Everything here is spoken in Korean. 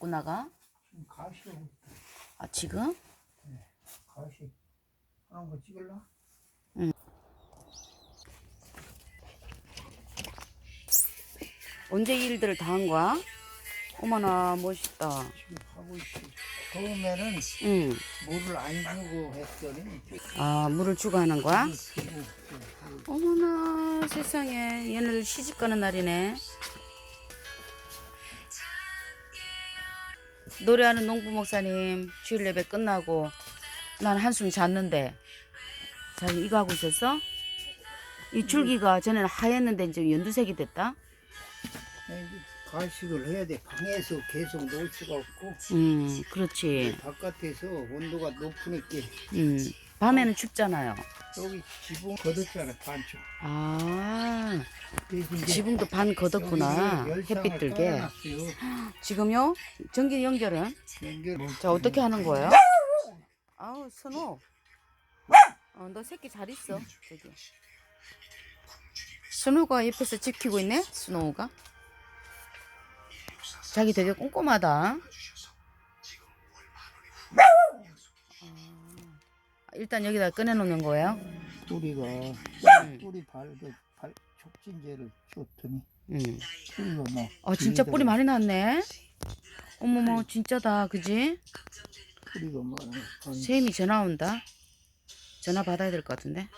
갖고 나가? 지금 가시로 아 지금? 가시 하는 거 찍을라? 언제 이 일들을 다 한 거야? 어머나 멋있다. 지금 하고 있어. 처음에는 응. 물을 안 주고 했더니 아 물을 주고 하는 거야? 어머나 세상에 얘네들 시집 가는 날이네. 노래하는 농부 목사님 주일 예배 끝나고 난 한숨 잤는데 자 이거 하고 있었어? 이 줄기가 전에는 하였는데 이제 연두색이 됐다. 가식을 해야 돼. 방에서 계속 놓을 수가 없고 음 그렇지. 바깥에서 온도가 높으니까 음 밤에는 춥잖아요. 여기 지붕 걷었잖아 반쪽. 아 지붕도 반 걷었구나 햇빛 들게. 지금요 전기 연결은 연결 자 어떻게 하는 거예요? 아우 선호 어, 너 새끼 잘 있어 저기 선호가 옆에서 지키고 있네 스노우가 자기 되게 꼼꼼하다 아, 일단 여기다 꺼내놓는 거예요 뿌리가 뿌리 발그 발 촉진제를 줬더니 음. 뿌리가 막 아 진짜 뿌리 많이 났네. 어머머 진짜다 그지? 뿌리가 막 한- 세임이 전화 온다. 전화 받아야 될 것 같은데